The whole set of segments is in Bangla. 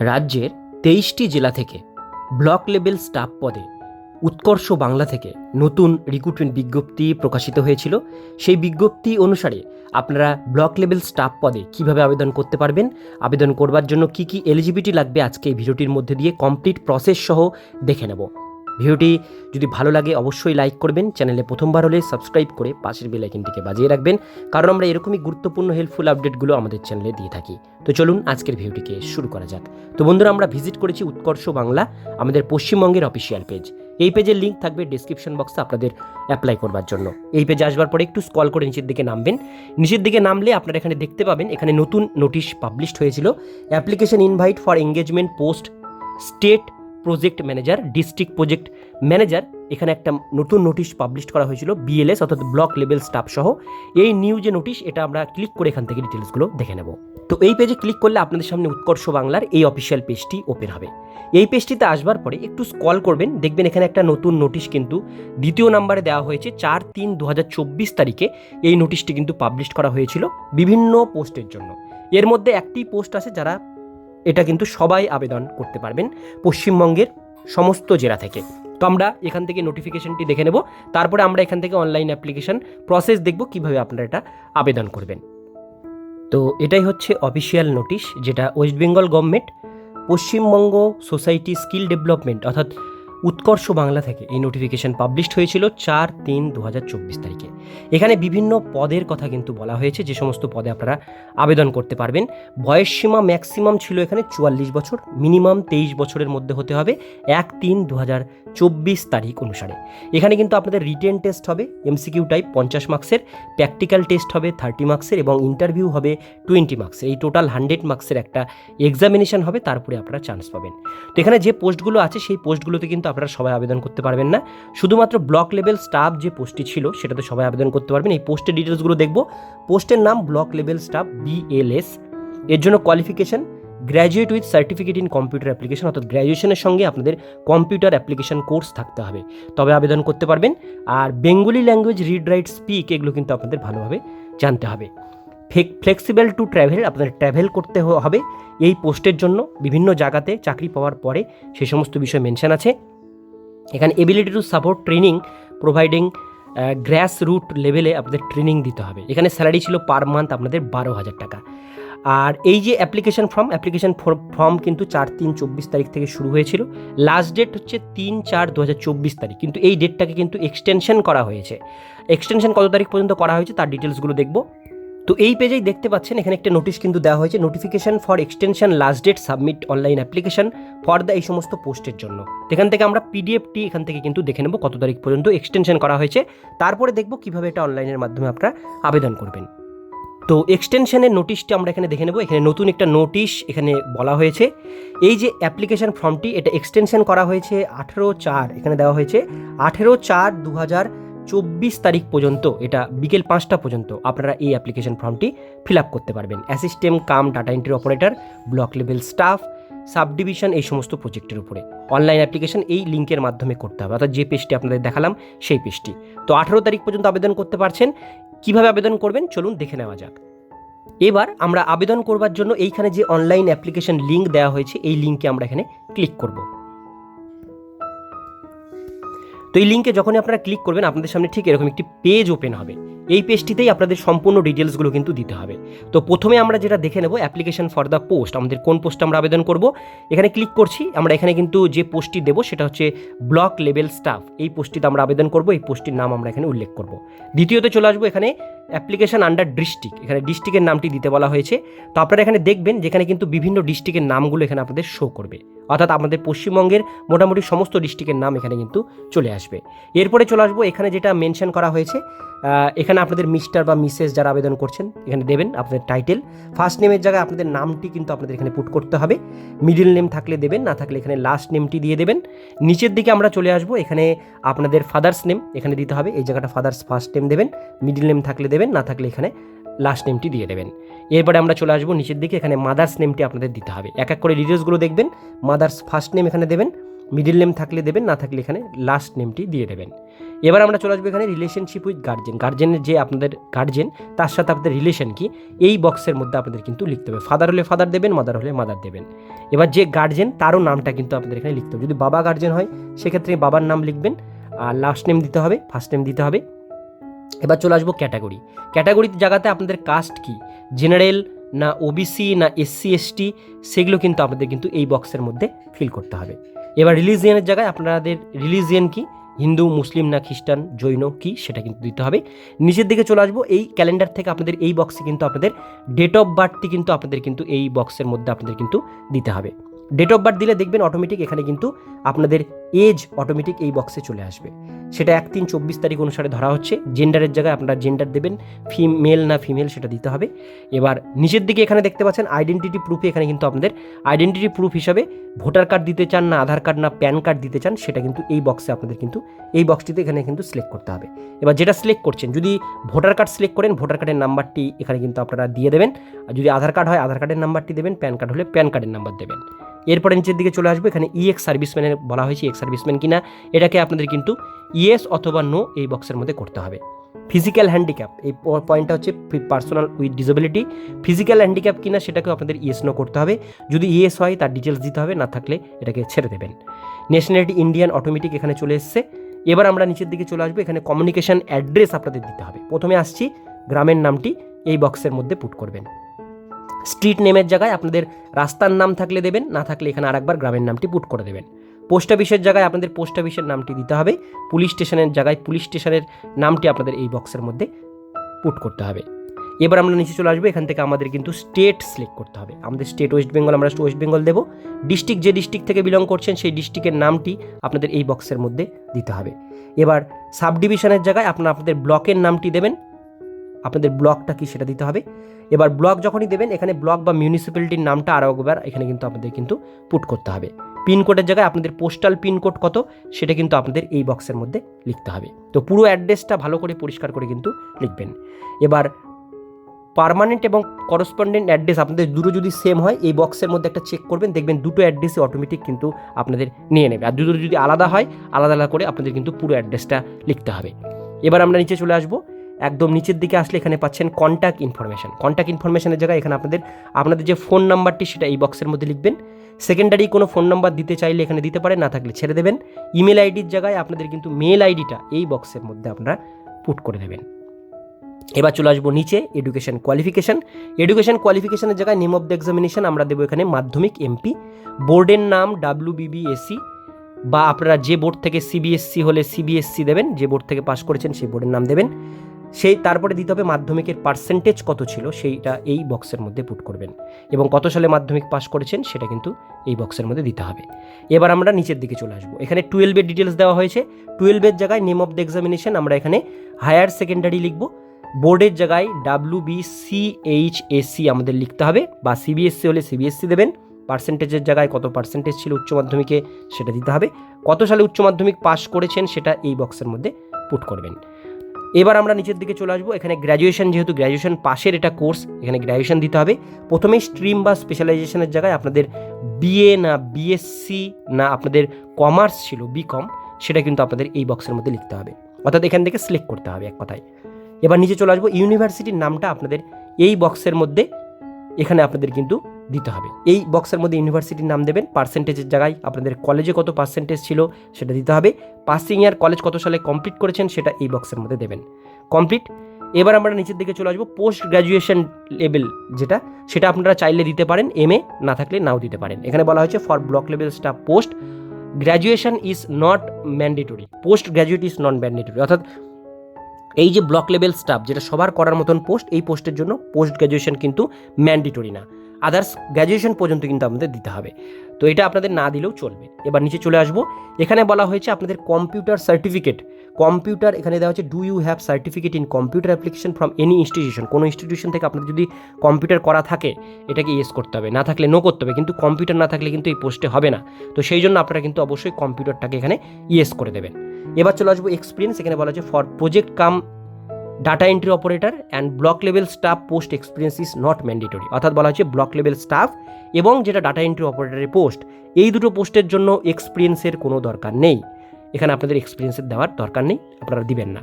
রাজ্যের তেইশটি জেলা থেকে ব্লক লেভেল স্টাফ পদে উৎকর্ষ বাংলা থেকে নতুন রিক্রুটমেন্ট বিজ্ঞপ্তি প্রকাশিত হয়েছিল। সেই বিজ্ঞপ্তি অনুসারে আপনারা ব্লক লেভেল স্টাফ পদে কীভাবে আবেদন করতে পারবেন, আবেদন করবার জন্য কি কি এলিজিবিলিটি লাগবে আজকে এই ভিডিওটির মধ্যে দিয়ে কমপ্লিট প্রসেস সহ দেখে নেব। ভিডিওটি যদি ভালো লাগে, অবশ্যই লাইক করবেন। চ্যানেলে প্রথমবার হলে সাবস্ক্রাইব করে পাশের বেল আইকনটিকে বাজিয়ে রাখবেন। কারণ আমরা এরকমই গুরুত্বপূর্ণ হেল্পফুল আপডেটগুলো আমাদের চ্যানেলে দিয়ে থাকি। তো চলুন আজকের ভিডিওটিকে শুরু করা যাক। তো বন্ধুরা, আমরা ভিজিট করেছি উৎকর্ষ বাংলা, আমাদের পশ্চিমবঙ্গের অফিসিয়াল পেজ এই পেজের লিঙ্ক থাকবে ডিসক্রিপশন বক্সে আপনাদের অ্যাপ্লাই করবার জন্য। এই পেজে আসবার পরে একটু স্কল করে নিচের দিকে নামবেন। নিচের দিকে নামলে আপনারা এখানে দেখতে পাবেন, এখানে নতুন নোটিশ পাবলিশড হয়েছিল। Application invite for engagement post state project manager district project manager এখানে একটা নতুন নোটিশ পাবলিশ করা হয়েছিল বিএলএস অর্থাৎ ব্লক লেভেল স্টাফ সহ। এই নিউ যে নোটিশ এটা আমরা ক্লিক করে এখান থেকে ডিটেলসগুলো দেখে নেব। তো এই পেজে ক্লিক করলে আপনাদের সামনে উৎকর্ষ বাংলার এই অফিসিয়াল পেজটি ওপেন হবে। এই পেজটিতে আসবার পরে একটু স্কল করবেন, দেখবেন এখানে একটা নতুন নোটিশ কিন্তু দ্বিতীয় নাম্বারে দেওয়া হয়েছে চার তিন দু তারিখে। এই নোটিশটি কিন্তু পাবলিশ করা হয়েছিল বিভিন্ন পোস্টের জন্য। এর মধ্যে একটি পোস্ট আছে যারা এটা কিন্তু সবাই আবেদন করতে পারবেন পশ্চিমবঙ্গের সমস্ত জেলা থেকে। তো আমরা এখান থেকে নোটিফিকেশনটি দেখে নেব, তারপরে আমরা এখান থেকে অনলাইন অ্যাপ্লিকেশন প্রসেস দেখব কীভাবে আপনারা এটা আবেদন করবেন। তো এটাই হচ্ছে অফিসিয়াল নোটিশ যেটা West Bengal government Paschimbanga society skill development অর্থাৎ উৎকর্ষ বাংলা থেকে এই নোটিফিকেশন পাবলিশড হয়েছিল চার তিন দু তারিখে। এখানে বিভিন্ন পদের কথা কিন্তু বলা হয়েছে, যে সমস্ত পদে আপনারা আবেদন করতে পারবেন। বয়স সীমা ম্যাক্সিমাম ছিল এখানে চুয়াল্লিশ বছর মিনিমাম তেইশ বছরের মধ্যে হতে হবে এক তিন দু তারিখ অনুসারে। এখানে কিন্তু আপনাদের রিটেন টেস্ট হবে এমসিকিউ টাইপ পঞ্চাশ মার্কসের প্র্যাকটিক্যাল টেস্ট হবে থার্টি মার্কসের এবং ইন্টারভিউ হবে টোয়েন্টি মার্কসের এই টোটাল হান্ড্রেড মার্কসের একটা এক্সামিনেশন হবে, তারপরে আপনারা চান্স পাবেন। তো এখানে যে পোস্টগুলো আছে, সেই পোস্টগুলোতে কিন্তু আপনারা সবাই আবেদন করতে পারবেন না। শুধুমাত্র ব্লক লেভেল স্টাফ যে পোস্টটি ছিল, সেটাতে সবাই আবেদন করতে পারবেন। এই পোস্টের ডিটেলসগুলো দেখব। পোস্টের নাম ব্লক লেভেল স্টাফ বিএলএস এর জন্য qualification graduate with certificate in computer application অর্থাৎ গ্র্যাজুয়েশনের সঙ্গে আপনাদের কম্পিউটার অ্যাপ্লিকেশন কোর্স থাকতে হবে। তবে আবেদন করতে পারবেন। আর Bengali language read write speak এগুলো কিন্তু আপনাদের ভালোভাবে জানতে হবে। ফ্লেক্সিবল টু ট্র্যাভেল আপনাদের ট্র্যাভেল করতে হবে। এই পোস্টের জন্য বিভিন্ন জায়গাতে চাকরি পাওয়ার পরে সে সমস্ত বিষয় মেনশন আছে। এখানে ability to support training providing grass root লেভেলে আপনাদের ট্রেনিং দিতে হবে। এখানে স্যালারি ছিল পার মান্থ আপনাদের বারো হাজার টাকা। আর এই যে অ্যাপ্লিকেশন ফর্ম অ্যাপ্লিকেশন ফর্ম কিন্তু চার তিন চব্বিশ তারিখ থেকে শুরু হয়েছিল। লাস্ট ডেট হচ্ছে তিন চার দু হাজার চব্বিশ তারিখ। কিন্তু এই ডেটটাকে কিন্তু এক্সটেনশন করা হয়েছে। এক্সটেনশন কত তারিখ পর্যন্ত করা হয়েছে তার ডিটেলসগুলো দেখব। তো এই পেজেই দেখতে পাচ্ছেন, এখানে একটা নোটিশ কিন্তু দেওয়া হয়েছে notification for extension last date submit online application for the এই সমস্ত পোস্টের জন্য। এখান থেকে আমরা পিডিএফটি এখান থেকে কিন্তু দেখে নেব কত তারিখ পর্যন্ত এক্সটেনশন করা হয়েছে। তারপরে দেখব কীভাবে এটা অনলাইনের মাধ্যমে আপনারা আবেদন করবেন। তো এক্সটেনশনের নোটিশটি আমরা এখানে দেখে নেব, এখানে নতুন একটা নোটিশ এখানে বলা হয়েছে। এই যে অ্যাপ্লিকেশন ফর্মটি এটা এক্সটেনশন করা হয়েছে আঠেরো চার, এখানে দেওয়া হয়েছে আঠেরো চার দু হাজার চব্বিশ তারিখ পর্যন্ত, এটা বিকেল পাঁচটা পর্যন্ত আপনারা এই অ্যাপ্লিকেশন ফর্মটি ফিল আপ করতে পারবেন। Assistant cum data entry operator block level staff sub division এই সমস্ত প্রজেক্টের উপরে। অনলাইন অ্যাপ্লিকেশন এই লিঙ্কের মাধ্যমে করতে হবে, অর্থাৎ যে পেজটি আপনাদের দেখালাম সেই পেজটি তো আঠেরো তারিখ পর্যন্ত আবেদন করতে পারছেন, কীভাবে আবেদন করবেন চলুন দেখে নেওয়া যাক। এবার আমরা আবেদন করবার জন্য এইখানে যে অনলাইন অ্যাপ্লিকেশন লিঙ্ক দেওয়া হয়েছে, এই লিঙ্কে আমরা এখানে ক্লিক করব। তো এই লিঙ্কে যখনই আপনারা ক্লিক করবেন, আপনাদের সামনে ঠিক এরকম একটি পেজ ওপেন হবে। এই পেজটিতেই আপনাদের সম্পূর্ণ ডিটেলসগুলো কিন্তু দিতে হবে। তো প্রথমে আমরা যেটা দেখে নেব অ্যাপ্লিকেশন ফর দ্য পোস্ট আমাদের কোন পোস্ট আমরা আবেদন করব। এখানে ক্লিক করছি, আমরা এখানে কিন্তু যে পোস্টটি দেবো, সেটা হচ্ছে ব্লক লেভেল স্টাফ এই পোস্টটিতে আমরা আবেদন করব, এই পোস্টটির নাম আমরা এখানে উল্লেখ করব। দ্বিতীয়তে চলে আসব এখানে অ্যাপ্লিকেশন আন্ডার ডিস্ট্রিক্ট, এখানে ডিস্ট্রিক্টের নামটি দিতে বলা হয়েছে। তো আপনারা এখানে দেখবেন যেখানে কিন্তু বিভিন্ন ডিস্ট্রিক্টের নামগুলো এখানে আপনাদের শো করবে। অর্থাৎ আমাদের পশ্চিমবঙ্গের মোটামুটি সমস্ত ডিস্ট্রিক্টের নাম এখানে কিন্তু চলে আসবে। এরপরে চলে আসব, এখানে যেটা মেনশন করা হয়েছে এখানে আপনাদের মিস্টার বা মিসেস যারা আবেদন করছেন, এখানে দেবেন আপনাদের টাইটেল ফার্স্ট নেমের জায়গায় আপনাদের নামটি কিন্তু আপনাদের এখানে পুট করতে হবে। মিডিল নেম থাকলে দেবেন, না থাকলে এখানে লাস্ট নেমটি দিয়ে দেবেন। নিচের দিকে আমরা চলে আসব, এখানে আপনাদের ফাদার্স নেম এখানে দিতে হবে। এই জায়গাটা ফাদার্স ফার্স্ট নেম দেবেন। মিডিল নেম থাকলে দেবেন। না থাকলে এখানে লাস্ট নেমটি দিয়ে দেবেন। এরপরে আমরা চলে আসব নিচের দিকে, এখানে মাদার্স নেমটি আপনাদের দিতে হবে। এক এক করে ডিটেলসগুলো দেখবেন মাদার্স ফার্স্ট নেম এখানে দেবেন মিডিল নেম থাকলে দেবেন, না থাকলে এখানে লাস্ট নেমটি দিয়ে দেবেন। এবার আমরা চলে আসব এখানে রিলেশনশিপ উইথ গার্জেন গার্জেনের যে আপনাদের গার্জেন তার সাথে আপনাদের রিলেশন কি, এই বক্সের মধ্যে আপনাদের কিন্তু লিখতে হবে। ফাদার হলে ফাদার দেবেন মাদার হলে মাদার দেবেন। এবার যে গার্জেন তারও নামটা কিন্তু আপনাদের এখানে লিখতে হবে। যদি বাবা গার্জেন হয়, সেক্ষেত্রে বাবার নাম লিখবেন, আর লাস্ট নেম দিতে হবে ফার্স্ট নেম দিতে হবে। এবার চলে আসব ক্যাটাগরি। ক্যাটাগরির জায়গাতে আপনাদের কাস্ট কি? জেনারেল না ওবিসি না এসসি এসটি সেগুলো কিন্তু আপনাদের কিন্তু এই বক্সের মধ্যে ফিল করতে হবে। এবার রিলিজিয়ানের জায়গায় আপনাদের রিলিজিয়ান কি? হিন্দু, মুসলিম না খ্রিস্টান, জৈন কি? সেটা কিন্তু দিতে হবে। নিচের দিকে চলে আসব, এই ক্যালেন্ডার থেকে আপনাদের এই বক্সে কিন্তু আপনাদের ডেট অফ বার্থটি কিন্তু আপনাদের কিন্তু এই বক্সের মধ্যে আপনাদের কিন্তু দিতে হবে। ডেট অফ বার্থ দিলে দেখবেন অটোমেটিক এখানে কিন্তু আপনাদের এজ অটোমেটিক এই বক্সে চলে আসবে। সেটা এক তিন চব্বিশ তারিখ অনুসারে ধরা হচ্ছে। জেন্ডারের জায়গায় আপনারা জেন্ডার দেবেন ফিমেল না ফিমেল সেটা দিতে হবে। এবার নিচের দিকে এখানে দেখতে পাচ্ছেন আইডেন্টিটি প্রুফে এখানে কিন্তু আপনাদের আইডেন্টিটি প্রুফ হিসাবে ভোটার কার্ড দিতে চান না আধার কার্ড না প্যান কার্ড দিতে চান, সেটা কিন্তু এই বক্সে আপনাদের কিন্তু এই বক্সটিতে এখানে কিন্তু সিলেক্ট করতে হবে। এবার যেটা সিলেক্ট করছেন, যদি ভোটার কার্ড সিলেক্ট করেন ভোটার কার্ডের নাম্বারটি এখানে কিন্তু আপনারা দিয়ে দেবেন। আর যদি আধার কার্ড হয়, আধার কার্ডের নাম্বারটি দেবেন প্যান কার্ড হলে প্যান কার্ডের নাম্বার দেবেন। এরপরে নিচের দিকে চলে আসবে, এখানে ইএক্স সার্ভিসম্যানের বলা হয়েছে এক্স সার্ভিসম্যান কিনা, এটাকে আপনাদের কিন্তু ইয়েস অথবা নো এই বক্সের মধ্যে করতে হবে। ফিজিক্যাল হ্যান্ডিক্যাপ এই পয়েন্টটা হচ্ছে personal with disability physical handicap কিনা সেটাকেও আপনাদের ইয়েস নো করতে হবে। যদি ইয়েস হয়, তার ডিটেলস দিতে হবে, না থাকলে এটাকে ছেড়ে দেবেন। ন্যাশনালিটি ইন্ডিয়ান অটোমেটিক এখানে চলে এসছে। এবার আমরা নিচের দিকে চলে আসব, এখানে কমিউনিকেশন অ্যাড্রেস আপনাদের দিতে হবে। প্রথমে আসছি, গ্রামের নামটি এই বক্সের মধ্যে পুট করবেন। স্ট্রিট নেমের জায়গায় আপনাদের রাস্তার নাম থাকলে দেবেন, না থাকলে এখানে আরেকবার গ্রামের নামটি পুট করে দেবেন। পোস্ট অফিসের জায়গায় আপনাদের পোস্ট অফিসের নামটি দিতে হবে, পুলিশ স্টেশনের জায়গায় পুলিশ স্টেশনের নামটি আপনাদের এই বক্সের মধ্যে পুট করতে হবে। এবার আমরা নিচে চলে আসব, এখান থেকে আমাদের কিন্তু স্টেট সিলেক্ট করতে হবে। আমাদের স্টেট ওয়েস্ট বেঙ্গল, আমরা ওয়েস্ট বেঙ্গল দেবো। ডিস্ট্রিক্ট যে ডিস্ট্রিক্ট থেকে বিলং করছেন, সেই ডিস্ট্রিক্টের নামটি আপনাদের এই বক্সের মধ্যে দিতে হবে। এবার সাব ডিভিশনের জায়গায় আপনারা আপনাদের ব্লকের নামটি দেবেন আপনাদের ব্লকটা কি সেটা দিতে হবে। এবার ব্লক যখনই দেবেন, এখানে ব্লক বা মিউনিসিপ্যালিটির নামটা আরও একবার এখানে কিন্তু আপনাদের কিন্তু পুট করতে হবে। পিনকোডের জায়গায় আপনাদের পোস্টাল পিনকোড কত, সেটা কিন্তু আপনাদের এই বক্সের মধ্যে লিখতে হবে। তো পুরো অ্যাড্রেসটা ভালো করে পরিষ্কার করে কিন্তু লিখবেন। এবার পার্মানেন্ট এবং করসপন্ডেন্ট অ্যাড্রেস আপনাদের দুটো যদি সেম হয়, এই বক্সের মধ্যে একটা চেক করবেন, দেখবেন দুটো অ্যাড্রেসই অটোমেটিক কিন্তু আপনাদের নিয়ে নেবে। আর দুটো যদি আলাদা হয়, আলাদা আলাদা করে আপনাদের কিন্তু পুরো অ্যাড্রেসটা লিখতে হবে। এবার আমরা নিচে চলে আসব। একদম নিচের দিকে আসলে এখানে পাচ্ছেন কন্ট্যাক্ট ইনফরমেশন কন্ট্যাক্ট ইনফরমেশনের জায়গায় এখানে আপনাদের আপনাদের যে ফোন নাম্বারটি সেটা এই বক্সের মধ্যে লিখবেন। সেকেন্ডারি কোনো ফোন নাম্বার দিতে চাইলে এখানে দিতে পারেন, না থাকলে ছেড়ে দেবেন। ইমেল আইডির জায়গায় আপনাদের কিন্তু মেল আইডিটা এই বক্সের মধ্যে আপনারা পুট করে দেবেন। এবার চলে আসব নিচে এডুকেশন কোয়ালিফিকেশান এডুকেশন কোয়ালিফিকেশনের জায়গায় নেম অফ দ্য এক্সামিনেশন আমরা দেবো এখানে মাধ্যমিক এমপি বোর্ডের নাম ডাব্লিউ বিবিএসসি বা আপনারা যে বোর্ড থেকে সিবিএসসি হলে সিবিএসসি দেবেন, যে বোর্ড থেকে পাস করেছেন সেই বোর্ডের নাম দেবেন। সেই তারপরে দিতে হবে মাধ্যমিকের পার্সেন্টেজ কত ছিল, সেইটা এই বক্সের মধ্যে পুট করবেন। এবং কত সালে মাধ্যমিক পাস করেছেন, সেটা কিন্তু এই বক্সের মধ্যে দিতে হবে। এবার আমরা নিচের দিকে চলে আসব। এখানে টুয়েলভের ডিটেলস দেওয়া হয়েছে। টুয়েলভের জায়গায় নেম অফ দ্য এক্সামিনেশন আমরা এখানে হায়ার সেকেন্ডারি লিখব। বোর্ডের জায়গায় W B C H S E আমাদের লিখতে হবে। বা সিবিএসসি হলে সিবিএসসি দেবেন। পার্সেন্টেজের জায়গায় কত পার্সেন্টেজ ছিল উচ্চ মাধ্যমিকে, সেটা দিতে হবে। কত সালে উচ্চ মাধ্যমিক পাস করেছেন, সেটা এই বক্সের মধ্যে পুট করবেন। এবার আমরা নিচের দিকে চলে আসব। এখানে গ্র্যাজুয়েশন যেহেতু গ্র্যাজুয়েশন পাশের এটা কোর্স এখানে গ্র্যাজুয়েশন দিতে হবে। প্রথমেই স্ট্রিম বা স্পেশালাইজেশনের জায়গায় আপনাদের বিএ না বিএসসি না আপনাদের কমার্স ছিল বিকম সেটা কিন্তু আপনাদের এই বক্সের মধ্যে লিখতে হবে। অর্থাৎ এখান থেকে সিলেক্ট করতে হবে এক কথায়। এবার নিচে চলে আসব। ইউনিভার্সিটির নামটা আপনাদের এই বক্সের মধ্যে এখানে আপনাদের কিন্তু দিতে হবে। এই বক্সের মধ্যে ইউনিভার্সিটির নাম দেবেন, পার্সেন্টেজের জায়গায় আপনাদের কলেজে কত পার্সেন্টেজ ছিল সেটা দিতে হবে। পাসিং ইয়ার কলেজ কত সালে কমপ্লিট করেছেন সেটা এই বক্সের মধ্যে দেবেন। কমপ্লিট। এবার আমরা নিচের দিকে চলে আসব, পোস্ট গ্র্যাজুয়েশন লেভেল যেটা, সেটা আপনারা চাইলে দিতে পারেন, এম এ না থাকলে নাও দিতে পারেন। এখানে বলা হয়েছে for block level staff post graduation is not mandatory, post graduate is not mandatory. অর্থাৎ এই যে ব্লক লেভেল স্টাফ যেটা সবার করার মতন পোস্ট, এই পোস্টের জন্য পোস্ট গ্র্যাজুয়েশন কিন্তু ম্যান্ডেটরি না। আদার্স গ্র্যাজুয়েশন পর্যন্ত কিন্তু আমাদের দিতে হবে। তো এটা আপনাদের না দিলেও চলবে। এবার নিচে চলে আসব। এখানে বলা হয়েছে আপনাদের কম্পিউটার সার্টিফিকেট কম্পিউটার এখানে দেওয়া হচ্ছে do you have certificate in computer application from any institution কোনো ইনস্টিটিউশন থেকে আপনাদের যদি কম্পিউটার করা থাকে, এটাকে ইয়েস করতে হবে। না থাকলে নো করতে হবে। কিন্তু কম্পিউটার না থাকলে কিন্তু এই পোস্টে হবে না। তো সেই জন্য আপনারা কিন্তু অবশ্যই কম্পিউটারটাকে এখানে ইয়েস করে দেবেন। এবার চলে আসব এক্সপিরিয়েন্স এখানে বলা হচ্ছে for project cum data entry operator and block level staff post experience is not mandatory অর্থাৎ বলা হচ্ছে ব্লক লেভেল স্টাফ এবং যেটা ডাটা এন্ট্রি অপারেটরের পোস্ট এই দুটো পোস্টের জন্য এক্সপিরিয়েন্সের কোনো দরকার নেই। এখানে আপনাদের এক্সপিরিয়েন্সের দেওয়ার দরকার নেই, আপনারা দিবেন না।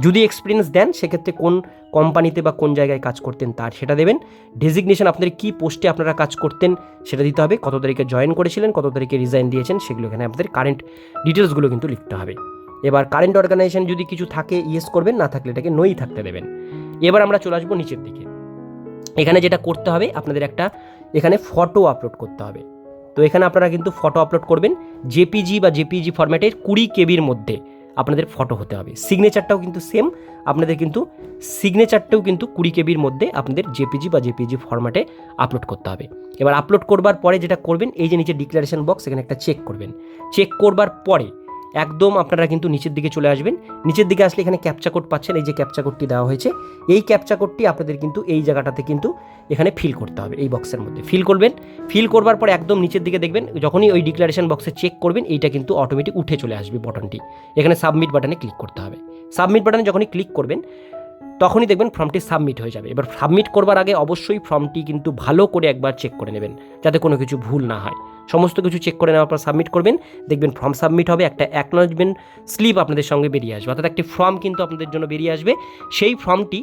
যদি এক্সপিরিয়েন্স দেন, সেক্ষেত্রে কোন কোম্পানিতে বা কোন জায়গায় কাজ করতেন তার সেটা দেবেন। ডেজিগনেশন আপনাদের কী পোস্টে আপনারা কাজ করতেন সেটা দিতে হবে, কত তারিখে জয়েন করেছিলেন, কত তারিখে রিজাইন দিয়েছেন, সেগুলো এখানে আপনাদের কারেন্ট ডিটেলসগুলো কিন্তু লিখতে হবে। এবার কারেন্ট অর্গানাইজেশন যদি কিছু থাকে ইয়েস করবেন, না থাকলে এটাকে নই থাকতে দেবেন। এবার আমরা চলে আসব নিচের দিকে। এখানে যেটা করতে হবে, আপনাদের একটা এখানে ফটো আপলোড করতে হবে। তো এখানে আপনারা কিন্তু ফটো আপলোড করবেন জেপিজি বা জেপিজি ফরম্যাটের কুড়ি কেবির মধ্যে আপনাদের ফটো হতে হবে। সিগনেচারটাও কিন্তু সেম আপনাদের কিন্তু সিগনেচারটাও কিন্তু কুড়ি কেবির মধ্যে আপনাদের জেপিজি বা জেপিজি ফরম্যাটে আপলোড করতে হবে। এবার আপলোড করবার পরে যেটা করবেন, এই যে নিচে ডিক্লারেশন বক্স এখানে একটা চেক করবেন। চেক করবার পরে একদম আপনারা কিন্তু নিচের দিকে চলে আসবেন। নিচের দিকে আসলে এখানে ক্যাপচা কোড পাচ্ছেন, এই যে ক্যাপচা কোডটি দেওয়া হয়েছে। এই ক্যাপচা কোডটি আপনাদের কিন্তু এই জায়গাটাতে কিন্তু এখানে ফিল করতে হবে, এই বক্সের মধ্যে। ফিল করবেন ফিল করবার পর একদম নিচের দিকে দেখবেন, যখনই ওই ডিক্লারেশন বক্সে চেক করবেন, এইটা কিন্তু অটোমেটিক উঠে চলে আসবে বটনটি এখানে সাবমিট বাটনে ক্লিক করতে হবে। সাবমিট বাটনে যখনই ক্লিক করবেন, তখনই দেখবেন ফর্মটি সাবমিট হয়ে যাবে। এবার সাবমিট করবার আগে অবশ্যই ফর্মটি কিন্তু ভালো করে একবার চেক করে নেবেন, যাতে কোনো কিছু ভুল না হয়। সমস্ত কিছু চেক করে নেওয়ার পর সাবমিট করবেন। দেখবেন ফর্ম সাবমিট হবে, একটা অ্যাকনোলেজমেন্ট স্লিপ আপনাদের সঙ্গে বেরিয়ে আসবে। অর্থাৎ একটি ফর্ম কিন্তু আপনাদের জন্য বেরিয়ে আসবে। সেই ফর্মটি